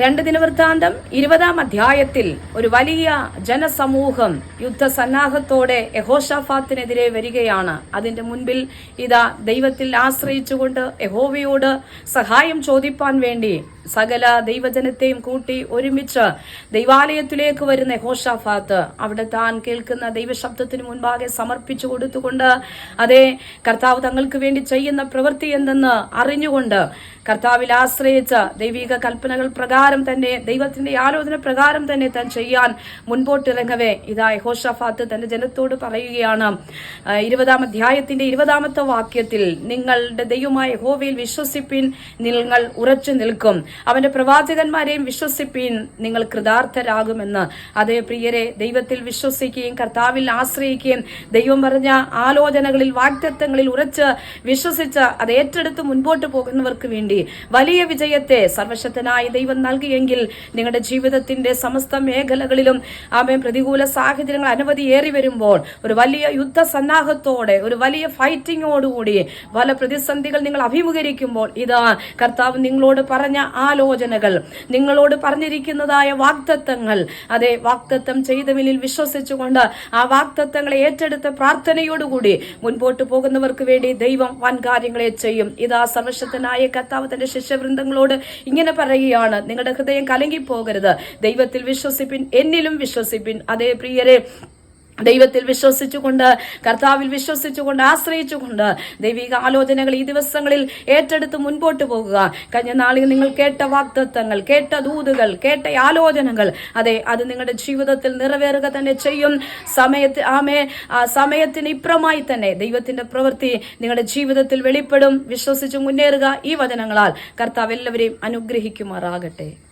രണ്ട് ദിനവൃത്താന്തം ഇരുപതാം അധ്യായത്തിൽ ഒരു വലിയ ജനസമൂഹം യുദ്ധസന്നാഹത്തോടെ യഹോഷാഫാത്തിനെതിരെ വരികയാണ്. അതിന്റെ മുൻപിൽ ഇതാ ദൈവത്തിൽ ആശ്രയിച്ചുകൊണ്ട് യഹോവയോട് സഹായം ചോദിപ്പാൻ വേണ്ടി സകല ദൈവജനത്തെയും കൂട്ടി ഒരുമിച്ച് ദൈവാലയത്തിലേക്ക് വരുന്ന ഹോഷാഫാത്ത് അവിടെ താൻ കേൾക്കുന്ന ദൈവശബ്ദത്തിന് മുൻപാകെ സമർപ്പിച്ചു കൊടുത്തുകൊണ്ട് അതേ കർത്താവ് തങ്ങൾക്ക് വേണ്ടി ചെയ്യുന്ന പ്രവൃത്തി എന്തെന്ന് അറിഞ്ഞുകൊണ്ട് കർത്താവിൽ ആശ്രയിച്ച ദൈവിക കൽപ്പനകൾ പ്രകാരം തന്നെ ദൈവത്തിന്റെ ആലോചന പ്രകാരം തന്നെ താൻ ചെയ്യാൻ മുൻപോട്ടിറങ്ങവേ. ഇതാ യഹോഷാഫാത്ത് തന്റെ ജനത്തോട് പറയുകയാണ്. ഇരുപതാം അധ്യായത്തിന്റെ ഇരുപതാമത്തെ വാക്യത്തിൽ നിങ്ങളുടെ ദൈവമായ ഹോവയിൽ വിശ്വസിപ്പിൻ നിങ്ങൾ ഉറച്ചു നിൽക്കും. അവന്റെ പ്രവാചകന്മാരെയും വിശ്വസിപ്പീൻ നിങ്ങൾ കൃതാർത്ഥരാകുമെന്ന്. അതേ പ്രിയരെ ദൈവത്തിൽ വിശ്വസിക്കുകയും കർത്താവിൽ ആശ്രയിക്കുകയും ദൈവം പറഞ്ഞ ആലോചനകളിൽ വാഗ്ദത്തങ്ങളിൽ ഉറച്ച് വിശ്വസിച്ച് അത് ഏറ്റെടുത്ത് മുൻപോട്ട് പോകുന്നവർക്ക് വേണ്ടി വലിയ വിജയത്തെ സർവശക്തനായി ദൈവം നൽകിയെങ്കിൽ നിങ്ങളുടെ ജീവിതത്തിന്റെ സമസ്ത മേഖലകളിലും ആമേ പ്രതികൂല സാഹചര്യങ്ങൾ അനവധി ഏറി വരുമ്പോൾ ഒരു വലിയ യുദ്ധ സന്നാഹത്തോടെ ഒരു വലിയ ഫൈറ്റിങ്ങോടുകൂടി പല പ്രതിസന്ധികൾ നിങ്ങൾ അഭിമുഖീകരിക്കുമ്പോൾ ഇതാ കർത്താവ് നിങ്ങളോട് പറഞ്ഞ ആലോചനകൾ നിങ്ങളോട് പറഞ്ഞിരിക്കുന്നതായ വാക്തത്വങ്ങൾ അതെ വാക്തത്വം ചെയ്തവനിൽ വിശ്വസിച്ചുകൊണ്ട് ആ വാക്തത്വങ്ങളെ ഏറ്റെടുത്ത പ്രാർത്ഥനയോടുകൂടി മുൻപോട്ട് പോകുന്നവർക്ക് വേണ്ടി ദൈവം വൻ കാര്യങ്ങളെ ചെയ്യും. ഇതാ സർവശക്തനായ കർത്താവ് തന്റെ ശിഷ്യവൃന്ദങ്ങളോട് ഇങ്ങനെ പറയുകയാണ് നിങ്ങളുടെ ഹൃദയം കലങ്ങിപ്പോകരുത്. ദൈവത്തിൽ വിശ്വസിപ്പിൻ എന്നിലും വിശ്വസിപ്പിൻ. അതേ പ്രിയരെ ദൈവത്തിൽ വിശ്വസിച്ചുകൊണ്ട് കർത്താവിൽ വിശ്വസിച്ചുകൊണ്ട് ആശ്രയിച്ചുകൊണ്ട് ദൈവിക ആലോചനകൾ ഈ ദിവസങ്ങളിൽ ഏറ്റെടുത്ത് മുൻപോട്ട് പോകുക. കഴിഞ്ഞ നാളിൽ നിങ്ങൾ കേട്ട വാക്തത്വങ്ങൾ കേട്ട ദൂതുകൾ കേട്ട ആലോചനകൾ അതെ അത് നിങ്ങളുടെ ജീവിതത്തിൽ നിറവേറുക തന്നെ ചെയ്യും. സമയത്ത് ആമേ സമയത്തിന് ഇപ്പുറമായി തന്നെ ദൈവത്തിന്റെ പ്രവൃത്തി നിങ്ങളുടെ ജീവിതത്തിൽ വെളിപ്പെടും. വിശ്വസിച്ച് മുന്നേറുക ഈ വചനങ്ങളാൽ. കർത്താവ് എല്ലാവരെയും അനുഗ്രഹിക്കുമാറാകട്ടെ.